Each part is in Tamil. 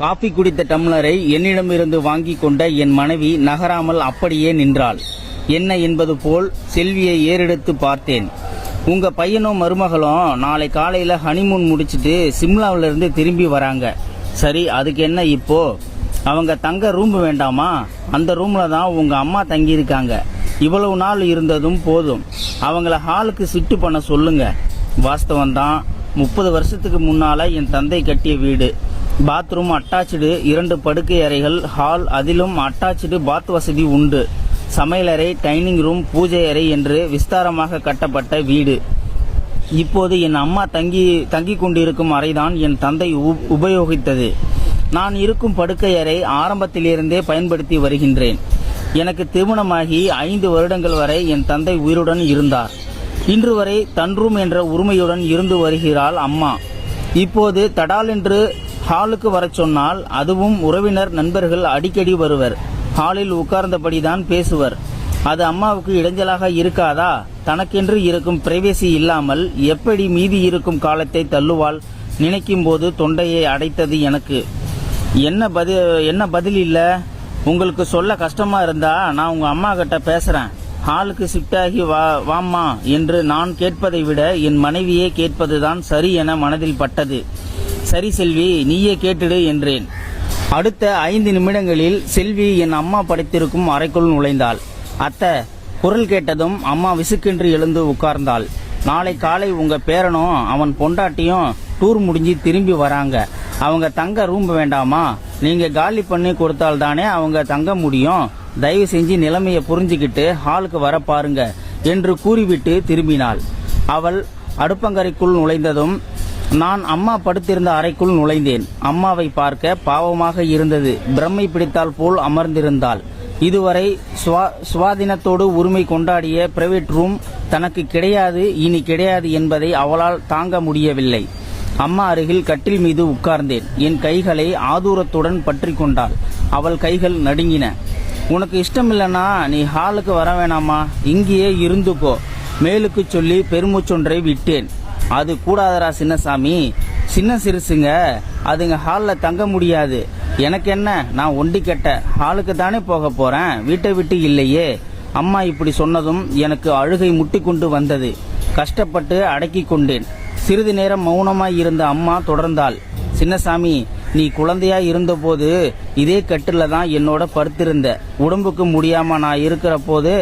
காபி குடித்த டம்ளரை என்னிடமிருந்து வாங்கி கொண்ட என் மனைவி நகராமல் அப்படியே நின்றாள். என்ன என்பது போல் செல்வியை ஏறெடுத்து பார்த்தேன். உங்க பையனும் மருமகளும் நாளை காலையில ஹனிமூன் முடிச்சிட்டு சிம்லாவில இருந்து திரும்பி வராங்க. சரி அதுக்கு என்ன இப்போ? அவங்க தங்க ரூம் வேண்டாமா? அந்த ரூம்ல தான் உங்க அம்மா தங்கியிருக்காங்க. இவ்வளவு நாள் இருந்ததும் போதும். அவங்கள ஹாலுக்கு சிட்டு பண்ண சொல்லுங்க. வாஸ்தவம் தான் முப்பது வருஷத்துக்கு முன்னால என் தந்தை கட்டிய வீடு. பாத்ரூம் அட்டாச்சு இரண்டு படுக்கை அறைகள் ஹால் அதிலும் அட்டாச்சு பாத் வசதி உண்டு. சமையலறை டைனிங் ரூம் பூஜை அறை என்று விஸ்தாரமாக கட்டப்பட்ட வீடு. இப்போது என் அம்மா தங்கி தங்கி கொண்டிருக்கும் அறைதான் என் தந்தை உ- உபயோகித்தது. நான் இருக்கும் படுக்கை அறை ஆரம்பத்திலிருந்தே பயன்படுத்தி வருகின்றேன். எனக்கு திருமணமாகி ஐந்து வருடங்கள் வரை என் தந்தை உயிருடன் இருந்தார். இன்று வரை தன் ரூம் என்ற உரிமையுடன் இருந்து வருகிறாள் அம்மா. இப்போது தடால் என்று ஹாலுக்கு வரச் சொன்னால் அதுவும் உறவினர் நண்பர்கள் அடிக்கடி வருவர். ஹாலில் உட்கார்ந்தபடிதான் பேசுவர். அது அம்மாவுக்கு இடைஞ்சலாக இருக்காதா? தனக்கென்று இருக்கும் பிரைவேசி இல்லாமல் எப்படி மீதி இருக்கும் காலத்தை தள்ளுவாள்? நினைக்கும் போது தொண்டையை அடைத்தது எனக்கு. என்ன பதில் என்ன பதில் இல்லை? உங்களுக்கு சொல்ல கஷ்டமா இருந்தா நான் உங்க அம்மா கிட்ட பேசுறேன். ஹாலுக்கு ஷிஃப்டாகி வா வாம்மா என்று நான் கேட்பதை விட என் மனைவியே கேட்பதுதான் சரி என மனதில் பட்டது. சரி செல்வி நீயே கேட்டுடு என்றேன். அடுத்த ஐந்து நிமிடங்களில் செல்வி என் அம்மா படைத்திருக்கும் அறைக்குள் நுழைந்தாள். அத்தை குரல் கேட்டதும் அம்மா விசுக்கென்று எழுந்து உட்கார்ந்தாள். நாளை காலை உங்க பேரனும் அவன் பொண்டாட்டியும் டூர் முடிஞ்சு திரும்பி வராங்க. அவங்க தங்க ரூம் வேண்டாமா? நீங்க காலி பண்ணி கொடுத்தால் தானே அவங்க தங்க முடியும். தயவு செஞ்சு நிலைமையை புரிஞ்சுக்கிட்டு ஹாலுக்கு வர பாருங்க என்று கூறிவிட்டு திரும்பினாள். அவள் அடுப்பங்கரைக்குள் நுழைந்ததும் நான் அம்மா படுத்திருந்த அறைக்குள் நுழைந்தேன். அம்மாவை பார்க்க பாவமாக இருந்தது. பிரம்மை பிடித்தால் போல் அமர்ந்திருந்தாள். இதுவரை சுவா- சுவாதீனத்தோடு உரிமை கொண்டாடிய பிரைவேட் ரூம் தனக்கு கிடையாது இனி கிடையாது என்பதை அவளால் தாங்க முடியவில்லை. அம்மா அருகில் கட்டில் மீது உட்கார்ந்தேன். என் கைகளை ஆதூரத்துடன் பற்றி கொண்டாள். அவள் கைகள் நடுங்கின. உனக்கு இஷ்டமில்லனா நீ ஹாலுக்கு வர வேணாமா இங்கேயே இருந்துக்கோ மேலுக்கு சொல்லி பெருமூச்சொன்றை விட்டேன். அது கூடாதரா சின்னசாமி. சின்ன சிறுசுங்க. அதுங்க ஹாலில் தங்க முடியாது. எனக்கு என்ன? நான் ஒண்டி கெட்ட. ஹாலுக்கு தானே போக போறேன். வீட்டை விட்டு இல்லையே. அம்மா இப்படி சொன்னதும் எனக்கு அழுகை முட்டி கொண்டு வந்தது. கஷ்டப்பட்டு அடக்கி கொண்டேன். சிறிது நேரம் மௌனமாய் இருந்த அம்மா தொடர்ந்தாள். சின்னசாமி நீ குழந்தையா இருந்தபோது இதே கட்டில தான் என்னோட படுத்திருந்த. உடம்புக்கு முடியாம நான் இருக்கிற போது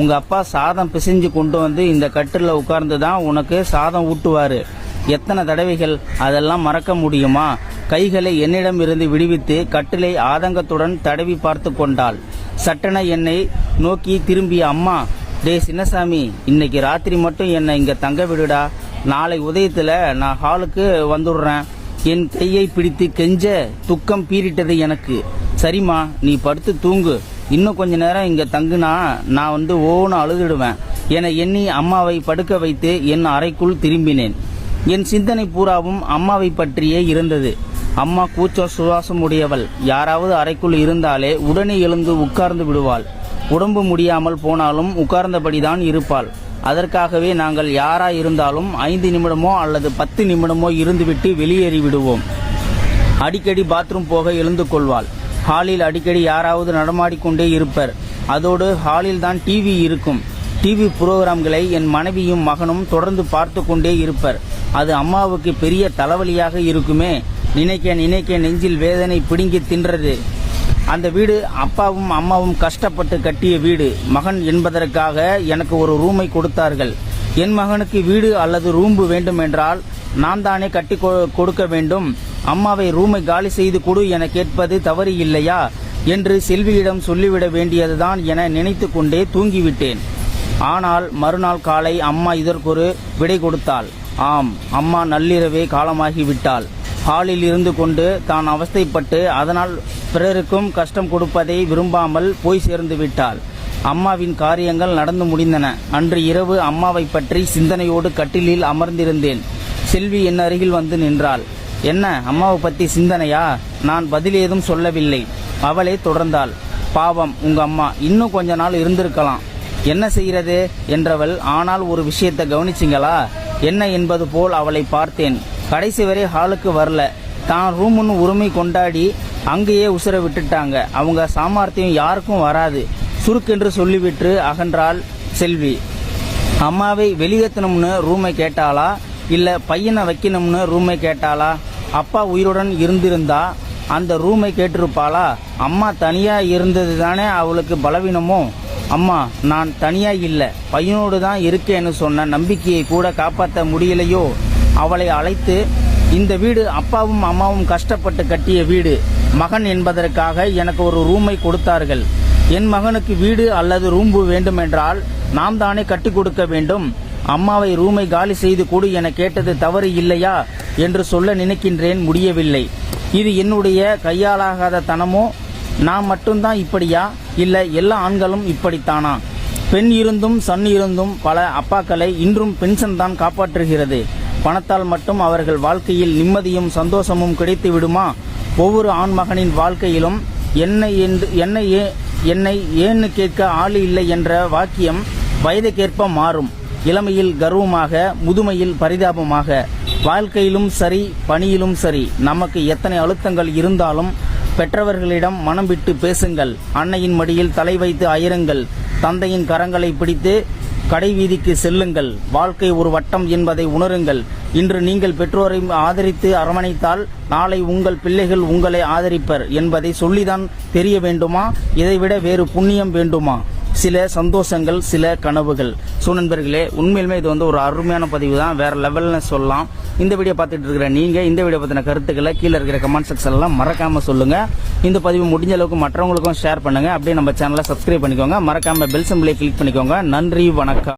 உங்க அப்பா சாதம் பிசைஞ்சு கொண்டு வந்து இந்த கட்டில உட்கார்ந்து தான் உனக்கு சாதம் ஊட்டுவாரு. எத்தனை தடவைகள் அதெல்லாம் மறக்க முடியுமா? கைகளை என்னிடம் இருந்து விடுவித்து கட்டிலை ஆதங்கத்துடன் தடவி பார்த்து கொண்டாள். சட்டென என்னை நோக்கி திரும்பிய அம்மா டே சின்னசாமி இன்னைக்கு ராத்திரி மட்டும் என்னை இங்க தங்க விடுடா. நாளை உதயத்துல நான் ஹாலுக்கு வந்துடுறேன். என் கையை பிடித்து கெஞ்ச துக்கம் பீறிட்டது எனக்கு. சரிம்மா நீ படுத்து தூங்கு. இன்னும் கொஞ்ச நேரம் இங்கே தங்குனா நான் வந்து ஓன்னு அழுதுடுவேன். என எண்ணி அம்மாவை படுக்க வைத்து என் அறைக்குள் திரும்பினேன். என் சிந்தனை பூராவும் அம்மாவை பற்றியே இருந்தது. அம்மா கூச்ச சுவாசம் உடையவள். யாராவது அறைக்குள் இருந்தாலே உடனே எழுந்து உட்கார்ந்து விடுவாள். உடம்பு முடியாமல் போனாலும் உட்கார்ந்தபடிதான் இருப்பாள். அதற்காகவே நாங்கள் யாரா இருந்தாலும் ஐந்து நிமிடமோ அல்லது பத்து நிமிடமோ இருந்துவிட்டு வெளியேறி விடுவோம். அடிக்கடி பாத்ரூம் போக எழுந்து கொள்வாள். ஹாலில் அடிக்கடி யாராவது நடமாடிக்கொண்டே இருப்பர். அதோடு ஹாலில் தான் டிவி இருக்கும். டிவி புரோகிராம்களை என் மனைவியும் மகனும் தொடர்ந்து பார்த்து கொண்டே இருப்பர். அது அம்மாவுக்கு பெரிய தலைவலியாக இருக்குமே. நினைக்க நினைக்க நெஞ்சில் வேதனை பிடுங்கி தின்றது. அந்த வீடு அப்பாவும் அம்மாவும் கஷ்டப்பட்டு கட்டிய வீடு. மகன் என்பதற்காக எனக்கு ஒரு ரூமை கொடுத்தார்கள். என் மகனுக்கு வீடு அல்லது ரூம்பு வேண்டும் என்றால் நான் தானே கட்டி கொ- கொடுக்க வேண்டும். அம்மாவை ரூமை காலி செய்து கொடு என கேட்பது தவறு இல்லையா? என்று செல்வியிடம் சொல்லிவிட வேண்டியதுதான் என நினைத்து கொண்டே தூங்கிவிட்டேன். ஆனால் மறுநாள் காலை அம்மா இதற்கொரு விடை கொடுத்தாள். ஆம் அம்மா நள்ளிரவே காலமாகிவிட்டாள். ஹாலில் இருந்து கொண்டு தான் அவஸ்தைப்பட்டு அதனால் பிறருக்கும் கஷ்டம் கொடுப்பதை விரும்பாமல் போய் சேர்ந்து விட்டாள். அம்மாவின் காரியங்கள் நடந்து முடிந்தன. அன்று இரவு அம்மாவை பற்றி சிந்தனையோடு கட்டிலில் அமர்ந்திருந்தேன். செல்வி என் அருகில் வந்து நின்றாள். என்ன அம்மாவை பற்றி சிந்தனையா? நான் பதில் ஏதும் சொல்லவில்லை. அவளே தொடர்ந்தாள். பாவம் உங்க அம்மா இன்னும் கொஞ்ச நாள் இருந்திருக்கலாம். என்ன செய்கிறது என்றவள் ஆனால் ஒரு விஷயத்தை கவனிச்சிங்களா? என்ன என்பது போல் அவளை பார்த்தேன். கடைசி வரை ஹாலுக்கு வரல. தான் ரூமுன்னு உரிமை கொண்டாடி அங்கேயே உசுர விட்டுட்டாங்க. அவங்க சாமர்த்தியம் யாருக்கும் வராது. சுருக்கென்று சொல்லிவிட்டு அகன்றாள் செல்வி. அம்மாவை வெளியேற்றணும்னு ரூமை கேட்டாளா? இல்லை பையனை வைக்கணும்னு ரூமை கேட்டாளா? அப்பா உயிருடன் இருந்திருந்தா அந்த ரூமை கேட்டிருப்பாளா? அம்மா தனியாக இருந்தது தானே அவளுக்கு பலவீனமோ? அம்மா நான் தனியாக இல்லை. பையனோடு தான் இருக்கேன்னு சொன்ன நம்பிக்கையை கூட காப்பாற்ற முடியலையோ? அவளை அழைத்து இந்த வீடு அப்பாவும் அம்மாவும் கஷ்டப்பட்டு கட்டிய வீடு. மகன் என்பதற்காக எனக்கு ஒரு ரூமை கொடுத்தார்கள். என் மகனுக்கு வீடு அல்லது ரூம்பு வேண்டுமென்றால் நாம் தானே கட்டி கொடுக்க வேண்டும். அம்மாவை ரூமை காலி செய்து கொடு என கேட்டது தவறு இல்லையா என்று சொல்ல நினைக்கின்றேன் முடியவில்லை. இது என்னுடைய கையாலாகாத தனமோ? நான் மட்டும்தான் இப்படியா? இல்லை எல்லா ஆண்களும் இப்படித்தானா? பெண் இருந்தும் சன் இருந்தும் பல அப்பாக்களை இன்றும் பென்ஷன் தான் காப்பாற்றுகிறது. பணத்தால் மட்டும் அவர்கள் வாழ்க்கையில் நிம்மதியும் சந்தோஷமும் கிடைத்து விடுமா? ஒவ்வொரு ஆண் மகனின் வாழ்க்கையிலும் என்னை என்று என்னை ஏ என்னை ஏன்னு கேட்க ஆள் இல்லை என்ற வாக்கியம் வயதுக்கேற்ப மாறும். இளமையில் கர்வமாக முதுமையில் பரிதாபமாக. வாழ்க்கையிலும் சரி பணியிலும் சரி. நமக்கு எத்தனை அழுத்தங்கள் இருந்தாலும் பெற்றவர்களிடம் மனம் விட்டு பேசுங்கள். அன்னையின் மடியில் தலை வைத்து அயருங்கள். தந்தையின் கரங்களை பிடித்து கடைவீதிக்கு செல்லுங்கள். வாழ்க்கை ஒரு வட்டம் என்பதை உணருங்கள். இன்று நீங்கள் பெற்றோரை ஆதரித்து அரவணைத்தால் நாளை உங்கள் பிள்ளைகள் உங்களை ஆதரிப்பர் என்பதை சொல்லிதான் தெரிய வேண்டுமா? இதைவிட வேறு புண்ணியம் வேண்டுமா? சில சந்தோஷங்கள் சில கனவுகள். ஸோ நண்பர்களே உண்மையிலுமே இது வந்து ஒரு அருமையான பதிவு தான் வேற லெவல்னு சொல்லலாம். இந்த வீடியோ பார்த்துட்டு இருக்கிற நீங்க இந்த வீடியோ பத்தின கருத்துக்களை கீழே இருக்கிற கமெண்ட் செக்ஷன்லாம் மறக்காம சொல்லுங்க. இந்த பதிவு முடிஞ்ச அளவுக்கு மற்றவங்களுக்கும் ஷேர் பண்ணுங்க. அப்படியே நம்ம சேனலை சப்ஸ்கிரைப் பண்ணிக்கோங்க. மறக்காம பெல் சிம்பிளை கிளிக் பண்ணிக்கோங்க. நன்றி வணக்கம்.